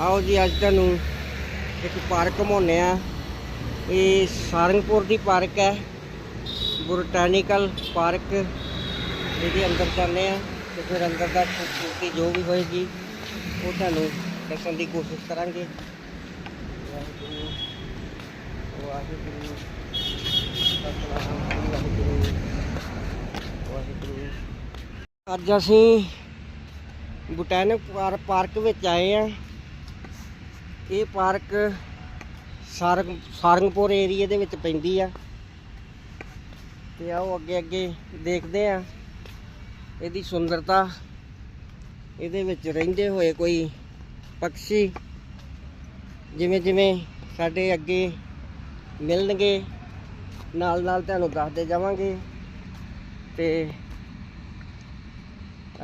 ਆਓ ਜੀ, ਅੱਜ ਤੁਹਾਨੂੰ ਇੱਕ ਪਾਰਕ ਘੁਮਾਉਂਦੇ ਆ ਇਹ ਸਾਰੰਗਪੁਰ ਦੀ ਪਾਰਕ ਹੈ। ਬੋਟੈਨੀਕਲ ਪਾਰਕ, ਇਹਦੇ ਅੰਦਰ ਜਾਂਦੇ ਆ ਤੇ ਫਿਰ ਅੰਦਰ ਦਾ ਖੂਬਸੂਰਤੀ ਜੋ ਵੀ ਹੋਏਗੀ, ਉਹ ਤੁਹਾਨੂੰ ਦੱਸਣ ਦੀ ਕੋਸ਼ਿਸ਼ ਕਰਾਂਗੇ। ਵਾਹਿਗੁਰੂ ਅੱਜ ਅਸੀਂ ਬੋਟੈਨਿਕ ਪਾਰ- ਪਾਰਕ ਵਿੱਚ ਆਏ ਆ ਇਹ ਪਾਰਕ ਸਾਰੰਗ, ਸਾਰੰਗਪੁਰ ਏਰੀਏ ਦੇ ਵਿੱਚ ਪੈਂਦੀ ਆ। ਤੇ ਆਓ ਅੱਗੇ ਅੱਗੇ ਦੇਖਦੇ ਆ ਇਹਦੀ ਸੁੰਦਰਤਾ। ਇਹਦੇ ਵਿੱਚ ਰਹਿੰਦੇ ਹੋਏ ਕੋਈ ਪੰਛੀ ਜਿਵੇਂ ਜਿਵੇਂ ਸਾਡੇ ਅੱਗੇ ਮਿਲਣਗੇ, ਨਾਲ ਨਾਲ ਤੁਹਾਨੂੰ ਦੱਸਦੇ ਜਾਵਾਂਗੇ। ਤੇ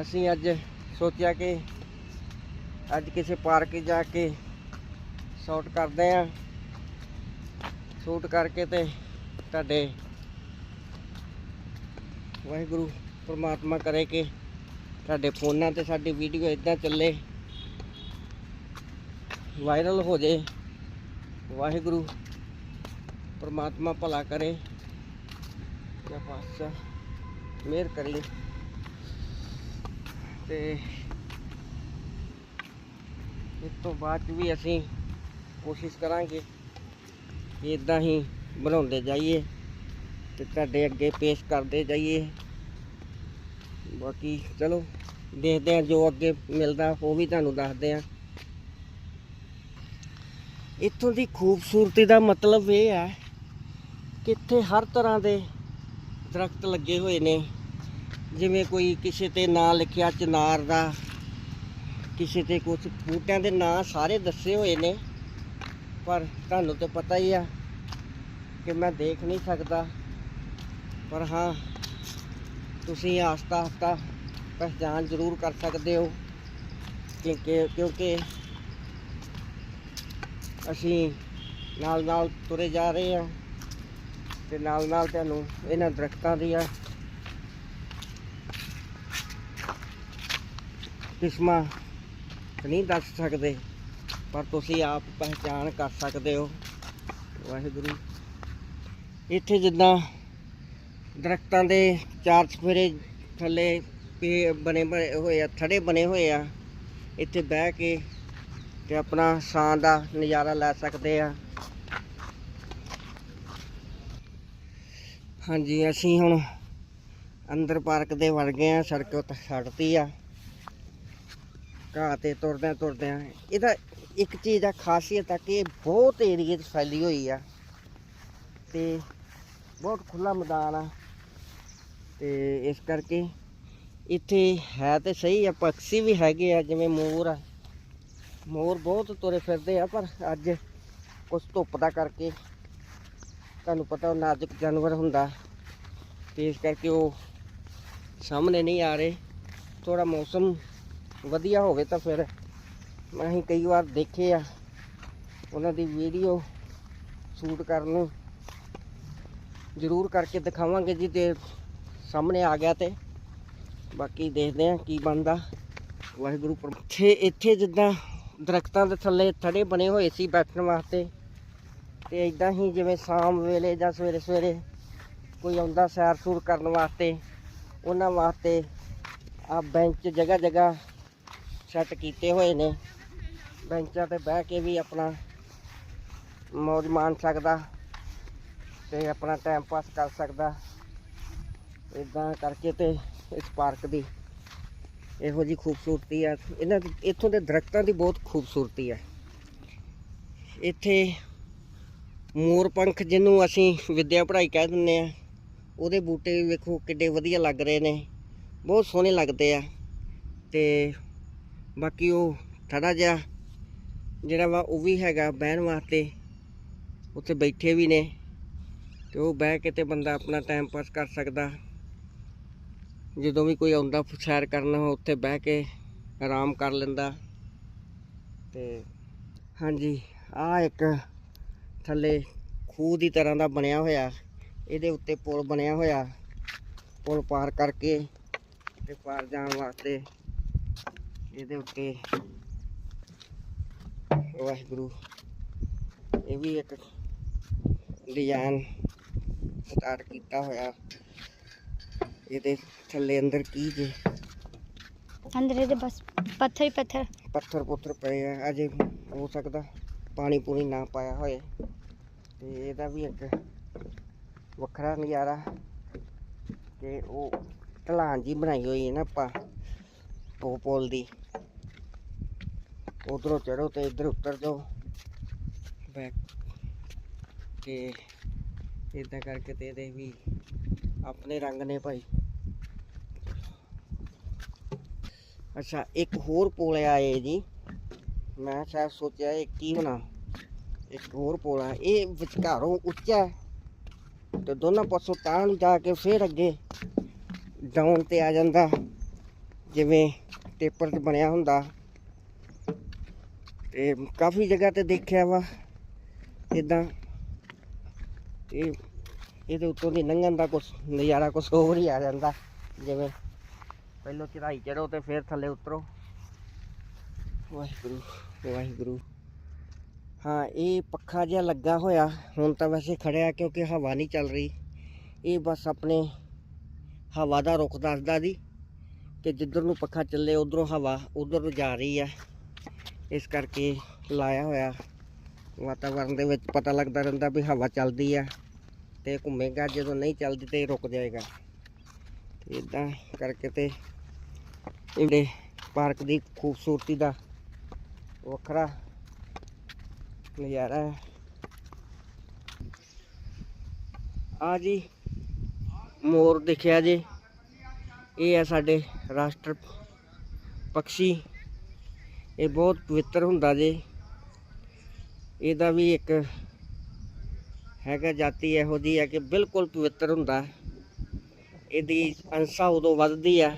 ਅਸੀਂ ਅੱਜ ਸੋਚਿਆ ਕਿ ਅੱਜ ਕਿਸੇ ਪਾਰਕ ਜਾ ਕੇ ਸ਼ਾਟ ਕਰਦੇ ਆ। ਸ਼ੂਟ ਕਰਕੇ ਤੇ ਤੁਹਾਡੇ ਵਾਹਿਗੁਰੂ ਪ੍ਰਮਾਤਮਾ ਕਰੇ ਕਿ ਤੁਹਾਡੇ ਫੋਨਾਂ ਤੇ ਸਾਡੀ ਵੀਡੀਓ ਇਦਾਂ ਚੱਲੇ, ਵਾਇਰਲ ਹੋ ਜੇ। ਵਾਹਿਗੁਰੂ ਪਰਮਾਤਮਾ ਭਲਾ ਕਰੇ। ਕਿਆ ਪਾਤਸ਼ਾਹ ਮਿਹਰ ਕਰੀ। ਤੇ ਇਸ ਤੋਂ ਬਾਅਦ 'ਚ ਵੀ ਅਸੀਂ ਕੋਸ਼ਿਸ਼ ਕਰਾਂਗੇ ਕਿ ਇਦਾਂ ਹੀ ਬਣਾਉਂਦੇ ਜਾਈਏ ਤੇ ਤੁਹਾਡੇ ਅੱਗੇ ਪੇਸ਼ ਕਰਦੇ ਜਾਈਏ। ਬਾਕੀ ਚਲੋ, ਦੇਖਦੇ ਆ ਜੋ ਅੱਗੇ ਮਿਲਦਾ, ਉਹ ਵੀ ਤੁਹਾਨੂੰ ਦੱਸਦੇ ਆ ਇੱਥੋਂ ਦੀ ਖੂਬਸੂਰਤੀ ਦਾ ਮਤਲਬ ਇਹ ਹੈ ਕਿ ਇੱਥੇ ਹਰ ਤਰ੍ਹਾਂ ਦੇ ਦਰਖਤ ਲੱਗੇ ਹੋਏ ਨੇ। ਜਿਵੇਂ ਕੋਈ ਕਿਸੇ ਤੇ ਨਾਂ ਲਿਖਿਆ, ਚਨਾਰ ਦਾ, ਕਿਸੇ ਤੇ ਕੁਝ ਬੂਟਿਆਂ ਦੇ ਨਾਂ ਸਾਰੇ ਦੱਸੇ ਹੋਏ ਨੇ। ਪਰ ਤੁਹਾਨੂੰ ਤੇ ਪਤਾ ਹੀ ਆ ਕਿ ਮੈਂ ਦੇਖ ਨਹੀਂ ਸਕਦਾ। ਪਰ ਹਾਂ, ਤੁਸੀਂ ਆਸਤਾ ਆਸਤਾ ਪਹਿਚਾਨ ਜ਼ਰੂਰ ਕਰ ਸਕਦੇ ਹੋ ਕਿਉਂਕਿ ਕਿਉਂਕਿ ਅਸੀਂ ਨਾਲ ਨਾਲ ਤੁਰੇ ਜਾ ਰਹੇ ਹਾਂ ਤੇ ਨਾਲ ਨਾਲ ਤੁਹਾਨੂੰ ਇਹਨਾਂ ਦਰਖਤਾਂ ਦੀਆਂ ਕਿਸਮਾਂ ਨਹੀਂ ਦੱਸ ਸਕਦੇ। ਪਰ ਤੁਸੀਂ ਆਪ ਪਹਿਚਾਨ ਕਰ ਸਕਦੇ ਹੋ। ਵਾਹਿਗੁਰੂ। ਇੱਥੇ ਜਿੱਦਾਂ ਦਰਖਤਾਂ ਦੇ ਚਾਰ ਚਫੇਰੇ ਥੱਲੇ ਪੇ ਬਣੇ ਬਣੇ ਹੋਏ ਆ, ਥੜੇ ਬਣੇ ਹੋਏ ਆ। ਇੱਥੇ ਬਹਿ ਕੇ ਤੇ ਆਪਣਾ ਸਾਂ ਦਾ ਨਜ਼ਾਰਾ ਲੈ ਸਕਦੇ ਆ। ਹਾਂਜੀ, ਅਸੀਂ ਹੁਣ ਅੰਦਰ ਪਾਰਕ ਦੇ ਵੜ ਗਏ ਆ, ਸੜਕ ਉੱਤੇ ਛੱਡਤੀ ਆ। ਘਾਹ ਤੇ ਤੁਰਦਿਆਂ ਤੁਰਦਿਆਂ ਇਹਦਾ ਇੱਕ ਚੀਜ਼ ਆ ਖਾਸੀਅਤ ਆ ਕਿ ਇਹ ਬਹੁਤ ਏਰੀਏ 'ਚ ਫੈਲੀ ਹੋਈ ਆ ਤੇ ਬਹੁਤ ਖੁੱਲਾ ਮੈਦਾਨ ਆ ਤੇ ਇਸ ਕਰਕੇ ਇੱਥੇ ਹੈ ਤੇ ਸਹੀ ਆ, ਪੰਛੀ ਵੀ ਹੈਗੇ ਆ, ਜਿਵੇਂ ਮੋਰ ਆ। ਮੋਰ ਬਹੁਤ ਤੁਰੇ ਫਿਰਦੇ ਆ, ਪਰ ਅੱਜ ਕੁਛ ਧੁੱਪ ਦਾ ਕਰਕੇ ਤੁਹਾਨੂੰ ਪਤਾ ਉਹ ਨਾਜ਼ੁਕ ਜਾਨਵਰ ਹੁੰਦਾ ਤੇ ਇਸ ਕਰਕੇ ਉਹ ਸਾਹਮਣੇ ਨਹੀਂ ਆ ਰਹੇ। ਥੋੜਾ ਮੌਸਮ ਵਧੀਆ ਹੋਵੇ ਤਾਂ ਫਿਰ ਮੈਂ ਅਸੀਂ ਕਈ ਵਾਰ ਦੇਖੇ ਆ। ਉਹਨਾਂ ਦੀ ਵੀਡੀਓ ਸ਼ੂਟ ਕਰਨ ਨੂੰ। ਜ਼ਰੂਰ ਕਰਕੇ ਦਿਖਾਵਾਂਗੇ ਜੀ ਤੇ ਸਾਹਮਣੇ ਆ ਗਿਆ ਤੇ। ਬਾਕੀ ਦੇਖਦੇ ਆ ਕੀ ਬਣਦਾ। ਵਾਹਿਗੁਰੂ ਇੱਥੇ ਇੱਥੇ ਜਿੱਦਾਂ ਦਰਖਤਾਂ ਦੇ ਥੱਲੇ ਥੜੇ ਬਣੇ ਹੋਏ ਸੀ ਬੈਠਣ ਵਾਸਤੇ। ਤੇ ਇਦਾਂ ਹੀ ਜਿਵੇਂ ਸ਼ਾਮ ਵੇਲੇ ਜਾਂ ਸਵੇਰੇ ਸਵੇਰੇ ਕੋਈ ਆਉਂਦਾ ਸੈਰ ਸੂਰ ਕਰਨ ਵਾਸਤੇ, ਉਹਨਾਂ ਵਾਸਤੇ ਆ ਬੈਂਚ ਜਗ੍ਹਾ ਜਗ੍ਹਾ ਸੈੱਟ ਕੀਤੇ ਹੋਏ ਨੇ। ਬੈਂਚਾਂ ਤੇ ਬਹਿ ਕੇ ਵੀ ਆਪਣਾ ਮੌਜ ਮਾਣ ਸਕਦਾ ਤੇ ਆਪਣਾ ਟਾਈਮ ਪਾਸ ਕਰ ਸਕਦਾ। ਇਦਾਂ ਕਰਕੇ ਤੇ ਇਸ ਪਾਰਕ ਦੀ ਇਹੋ ਜੀ ਖੂਬਸੂਰਤੀ ਆ। ਇਹਨਾਂ ਇੱਥੋਂ ਦੇ ਦਰਖਤਾਂ ਦੀ ਬਹੁਤ ਖੂਬਸੂਰਤੀ ਹੈ ਇੱਥੇ ਮੋਰ ਪੰਖ ਜਿਹਨੂੰ ਅਸੀਂ ਵਿੱਦਿਆ ਪੜ੍ਹਾਈ ਕਹਿ ਦਿੰਦੇ ਆ, ਉਹਦੇ ਬੂਟੇ ਵੀ ਵੇਖੋ ਕਿੱਡੇ ਵਧੀਆ ਲੱਗ ਰਹੇ ਨੇ। ਬਹੁਤ ਸੋਹਣੇ ਲੱਗਦੇ ਆ। ਤੇ ਬਾਕੀ ਉਹ ਥੋੜਾ ਜਿਹਾ ਜਿਹੜਾ ਵਾ ਉਹ ਵੀ ਹੈਗਾ ਬਹਿਣ ਵਾਸਤੇ। ਉੱਥੇ ਬੈਠੇ ਵੀ ਨੇ ਤੇ ਉਹ ਬਹਿ ਕੇ ਤੇ ਬੰਦਾ ਆਪਣਾ ਟਾਈਮ ਪਾਸ ਕਰ ਸਕਦਾ। ਜਦੋਂ ਵੀ ਕੋਈ ਆਉਂਦਾ ਸੈਰ ਕਰਨ ਉੱਥੇ ਬਹਿ ਕੇ ਆਰਾਮ ਕਰ ਲੈਂਦਾ। ਤੇ ਹਾਂਜੀ ਆ ਇੱਕ ਥੱਲੇ ਖੂਹ ਦੀ ਤਰ੍ਹਾਂ ਦਾ ਬਣਿਆ ਹੋਇਆ। ਇਹਦੇ ਉੱਤੇ ਪੁਲ ਬਣਿਆ ਹੋਇਆ। ਪੁਲ ਪਾਰ ਕਰਕੇ ਤੇ ਪਾਰ ਜਾਣ ਵਾਸਤੇ ਇਹਦੇ ਉੱਤੇ ਵਾਹਿਗੁਰੂ ਇਹ ਵੀ ਇੱਕ ਡਿਜ਼ਾਈਨ ਸਟਾਰਟ ਕੀਤਾ ਹੋਇਆ ਇਹਦੇ ਥੱਲੇ ਅੰਦਰ ਕੀ ਜੇ ਅੰਦਰ ਇਹਦੇ ਬਸ ਪੱਥਰ ਹੀ ਪੱਥਰ ਪੱਥਰ ਪੁੱਥਰ ਪਏ ਆ ਅਜੇ ਹੋ ਸਕਦਾ ਪਾਣੀ ਪੂਣੀ ਨਾ ਪਾਇਆ ਹੋਏ ਤੇ ਇਹਦਾ ਵੀ ਇੱਕ ਵੱਖਰਾ ਨਜ਼ਾਰਾ ਕਿ ਉਹ ਢਲਾਨ ਜੀ ਬਣਾਈ ਹੋਈ ਹੈ ਨਾ ਆਪਾਂ ਪੋ ਪੁਲ ਦੀ ਉਧਰੋਂ ਚੜੋ ਤੇ ਇੱਧਰ ਉਤਰ ਜਾਓ। ਬੈਕ ਤੇ ਇਦਾਂ ਕਰਕੇ ਤੇ ਇਹਦੇ ਵੀ ਆਪਣੇ ਰੰਗ ਨੇ ਭਾਈ। ਅੱਛਾ, ਇੱਕ ਹੋਰ ਪੁਲ ਆਏ ਜੀ। ਮੈਂ ਸ਼ਾਇਦ ਸੋਚਿਆ ਇਹ ਕੀ ਹੋਣਾ। ਇੱਕ ਹੋਰ ਪੋਲ ਆ। ਇਹ ਵਿਚਕਾਰੋਂ ਉੱਚਾ ਹੈ ਤੇ ਦੋਨਾਂ ਪਾਸੋਂ ਤਾਂ ਨੂੰ ਜਾ ਕੇ ਫੇਰ ਅੱਗੇ ਡਾਊਨ ਤੇ ਆ ਜਾਂਦਾ। ਜਿਵੇਂ ਟੇਪਰ 'ਚ ਬਣਿਆ ਹੁੰਦਾ। ਤੇ ਕਾਫੀ ਜਗ੍ਹਾ ਤੇ ਦੇਖਿਆ ਵਾ, ਇਦਾਂ। ਇਹ, ਇਹਦੇ ਉੱਤੋਂ ਦੀ ਲੰਘਣ ਦਾ ਕੁਛ ਨਜ਼ਾਰਾ ਕੁਛ ਹੋਰ ਹੀ ਆ ਜਾਂਦਾ, ਜਿਵੇਂ ਪਹਿਲਾਂ ਚੜਾਈ ਚੜੋ ਤੇ ਫਿਰ ਥੱਲੇ ਉਤਰੋ। ਵਾਹਿਗੁਰੂ ਵਾਹਿਗੁਰੂ। ਹਾਂ, ਇਹ ਪੱਖਾ ਜਿਹਾ ਲੱਗਾ ਹੋਇਆ, ਹੁਣ ਤਾਂ ਵੈਸੇ ਖੜਿਆ ਕਿਉਂਕਿ ਹਵਾ ਨਹੀਂ ਚੱਲ ਰਹੀ। ਇਹ ਬਸ ਆਪਣੇ ਹਵਾ ਦਾ ਰੁਖ ਦੱਸਦਾ ਜੀ, ਕਿ ਜਿੱਧਰ ਨੂੰ ਪੱਖਾ ਚੱਲੇ, ਉਧਰੋਂ ਹਵਾ, ਉਧਰ ਨੂੰ ਜਾ ਰਹੀ ਹੈ ਇਸ ਕਰਕੇ ਲਾਇਆ ਹੋਇਆ। ਵਾਤਾਵਰਨ ਦੇ ਵਿੱਚ ਪਤਾ ਲੱਗਦਾ ਰਹਿੰਦਾ ਵੀ ਹਵਾ ਚੱਲਦੀ ਆ ਤੇ ਘੁੰਮੇਗਾ, ਜਦੋਂ ਨਹੀਂ ਚੱਲਦੀ ਤੇ ਰੁਕ ਜਾਏਗਾ। ਇਦਾਂ ਕਰਕੇ ਤੇ ਇਹਦੇ ਪਾਰਕ ਦੀ ਖੂਬਸੂਰਤੀ ਦਾ ਵੱਖਰਾ ਨਜ਼ਾਰਾ। ਹੈ ਆ ਜੀ, ਮੋਰ ਦੇਖਿਆ ਜੇ। ਇਹ ਹੈ ਸਾਡੇ ਰਾਸ਼ਟਰ ਪੰਛੀ ਇਹ ਬਹੁਤ ਪਵਿੱਤਰ ਹੁੰਦਾ ਜੇ। ਇਹਦਾ ਵੀ ਇੱਕ ਹੈਗਾ ਜਾਤੀ ਇਹੋ ਜਿਹੀ ਹੈ ਕਿ ਬਿਲਕੁਲ ਪਵਿੱਤਰ ਹੁੰਦਾ। ਇਹਦੀ ਅੰਸਾ ਉਦੋਂ ਵੱਧਦੀ ਆ,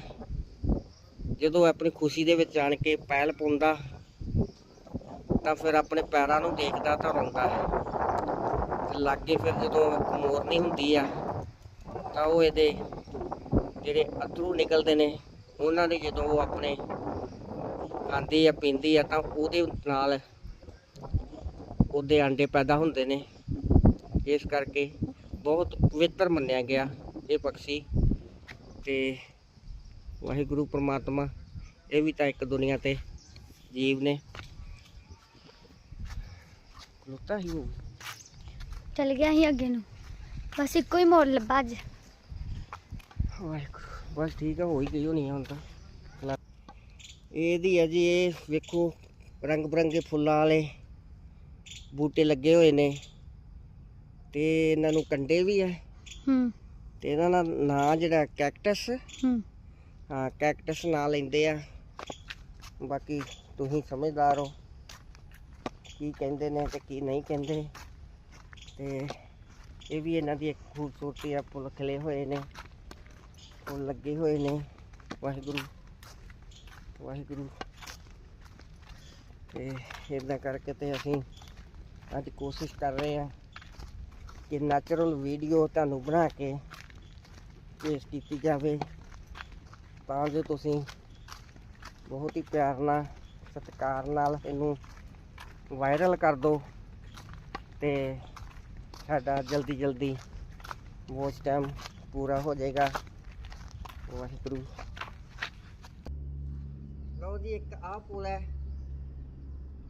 ਜਦੋਂ ਆਪਣੀ ਖੁਸ਼ੀ ਦੇ ਵਿੱਚ ਆਣ ਕੇ ਪੈਲ ਪਾਉਂਦਾ ਤਾਂ ਫਿਰ ਆਪਣੇ ਪੈਰਾਂ ਨੂੰ ਦੇਖਦਾ ਤਾਂ ਰੋਂਦਾ ਹੈ। ਲਾਗੇ ਫਿਰ ਜਦੋਂ ਮੋਰਨੀ ਹੁੰਦੀ ਆ, ਤਾਂ ਉਹ ਇਹਦੇ ਜਿਹੜੇ ਅਥਰੂ ਨਿਕਲਦੇ ਨੇ, ਉਹਨਾਂ ਦੇ ਜਦੋਂ ਉਹ ਆਪਣੇ ਖਾਂਦੀ ਆ ਪੀਂਦੀ ਆ ਤਾਂ ਉਹਦੇ ਨਾਲ ਉਹਦੇ ਆਂਡੇ ਪੈਦਾ ਹੁੰਦੇ ਨੇ। ਇਸ ਕਰਕੇ ਬਹੁਤ ਪਵਿੱਤਰ ਮੰਨਿਆ ਗਿਆ ਇਹ ਪੰਛੀ ਤੇ ਵਾਹਿਗੁਰੂ ਪ੍ਰਮਾਤਮਾ ਇਹ ਵੀ ਤਾਂ ਇੱਕ ਦੁਨੀਆ ਤੇ ਜੀਵ ਨੇ। ਖਲੋਤਾ ਹੀ ਉਹ ਚਲ ਗਿਆ ਸੀ ਅੱਗੇ ਨੂੰ। ਬਸ ਇੱਕੋ ਹੀ ਮੋੜ ਲੱਭਾ ਅੱਜ। ਵਾਹਿਗੁਰੂ ਬਸ ਠੀਕ ਆ ਹੋ ਹੀ ਗਈ ਹੋਣੀ ਹੁਣ ਤਾਂ। ਇਹਦੀ ਹੈ ਜੀ ਇਹ ਵੇਖੋ ਰੰਗ ਬਰੰਗੇ ਫੁੱਲਾਂ ਵਾਲੇ ਬੂਟੇ ਲੱਗੇ ਹੋਏ ਨੇ ਤੇ ਇਹਨਾਂ ਨੂੰ ਕੰਡੇ ਵੀ ਆ। ਹੂੰ। ਤੇ ਇਹਨਾਂ ਦਾ ਨਾਂ ਜਿਹੜਾ ਕੈਕਟਸ। ਹੂੰ। ਹਾਂ ਕੈਕਟਸ ਨਾਂ ਲੈਂਦੇ ਆ। ਬਾਕੀ ਤੁਸੀਂ ਸਮਝਦਾਰ ਹੋ ਕੀ ਕਹਿੰਦੇ ਨੇ ਤੇ ਕੀ ਨਹੀਂ ਕਹਿੰਦੇ। ਤੇ ਇਹ ਵੀ ਇਹਨਾਂ ਦੀ ਇੱਕ ਖੂਬਸੂਰਤੀ ਆ ਫੁੱਲ ਖਿਲੇ ਹੋਏ ਨੇ ਫੁੱਲ ਲੱਗੇ ਹੋਏ ਨੇ। ਵਾਹਿਗੁਰੂ ਵਾਹਿਗੁਰੂ। ਤੇ ਇਦਾਂ ਕਰਕੇ ਤੇ ਅਸੀਂ ਅੱਜ ਕੋਸ਼ਿਸ਼ ਕਰ ਰਹੇ ਹਾਂ ਕਿ ਨੈਚੁਰਲ ਵੀਡੀਓ ਤੁਹਾਨੂੰ ਬਣਾ ਕੇ ਪੇਸ਼ ਕੀਤੀ ਜਾਵੇ। ਤਾਂ ਜੋ ਤੁਸੀਂ ਬਹੁਤ ਹੀ ਪਿਆਰ ਨਾਲ, ਸਤਿਕਾਰ ਨਾਲ ਇਹਨੂੰ ਵਾਇਰਲ ਕਰ ਦਿਓ ਤੇ ਸਾਡਾ ਜਲਦੀ ਜਲਦੀ ਵੋਚ ਟਾਈਮ ਪੂਰਾ ਹੋ ਜਾਏਗਾ। ਵਾਹਿਗੁਰੂ। ਲਓ ਜੀ, ਇੱਕ ਆਹ ਪੁਲ ਹੈ।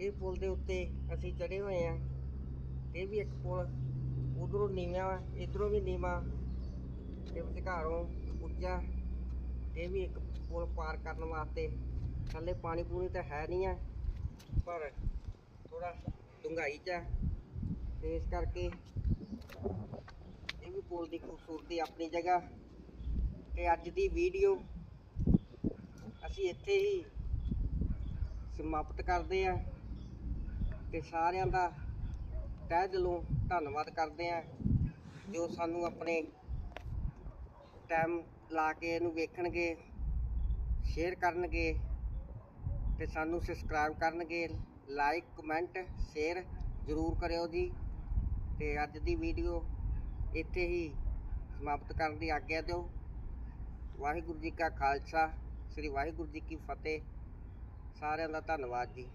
ਇਹ ਪੁਲ ਦੇ ਉੱਤੇ ਅਸੀਂ ਚੜੇ ਹੋਏ ਆ ਇਹ ਵੀ ਇੱਕ ਪੁਲ। ਉਧਰੋਂ ਨੀਵਾਂ ਵਾ ਇਧਰੋਂ ਵੀ ਨੀਵਾਂ। ਤੇ ਵਿਚਕਾਰੋਂ ਉੱਚਾ। ਇਹ ਵੀ ਇੱਕ ਪੁਲ ਪਾਰ ਕਰਨ ਵਾਸਤੇ। ਥੱਲੇ ਪਾਣੀ ਪੂਣੀ ਤਾਂ ਹੈ ਨਹੀਂ ਆ, ਪਰ ਥੋੜਾ ਡੂੰਘਾਈ ਚ ਆ। ਤੇ ਇਸ ਕਰਕੇ ਇਹ ਵੀ ਪੁਲ ਦੀ ਖੂਬਸੂਰਤੀ ਆਪਣੀ ਜਗ੍ਹਾ। ਤੇ ਅੱਜ ਦੀ ਵੀਡੀਓ ਅਸੀਂ ਇੱਥੇ ਹੀ ਸਮਾਪਤ ਕਰਦੇ ਆ ਤੇ ਸਾਰਿਆਂ ਦਾ ਤਹਿ ਦਿਲੋਂ ਧੰਨਵਾਦ ਕਰਦੇ ਆ ਜੋ ਸਾਨੂੰ ਆਪਣੇ ਟਾਈਮ ਲਾ ਕੇ ਇਹਨੂੰ ਵੇਖਣਗੇ ਸ਼ੇਅਰ ਕਰਨਗੇ ਤੇ ਸਾਨੂੰ ਸਬਸਕ੍ਰਾਈਬ ਕਰਨਗੇ ਲਾਈਕ ਕਮੈਂਟ ਸ਼ੇਅਰ ਜ਼ਰੂਰ ਕਰਿਓ ਜੀ ਤੇ ਅੱਜ ਦੀ ਵੀਡੀਓ ਇੱਥੇ ਹੀ ਸਮਾਪਤ ਕਰਨ ਦੀ ਆਗਿਆ ਦਿਓ। ਵਾਹਿਗੁਰੂ ਜੀ ਕਾ ਖਾਲਸਾ, ਸ੍ਰੀ ਵਾਹਿਗੁਰੂ ਜੀ ਕੀ ਫਤਿਹ। ਸਾਰਿਆਂ ਦਾ ਧੰਨਵਾਦ ਜੀ।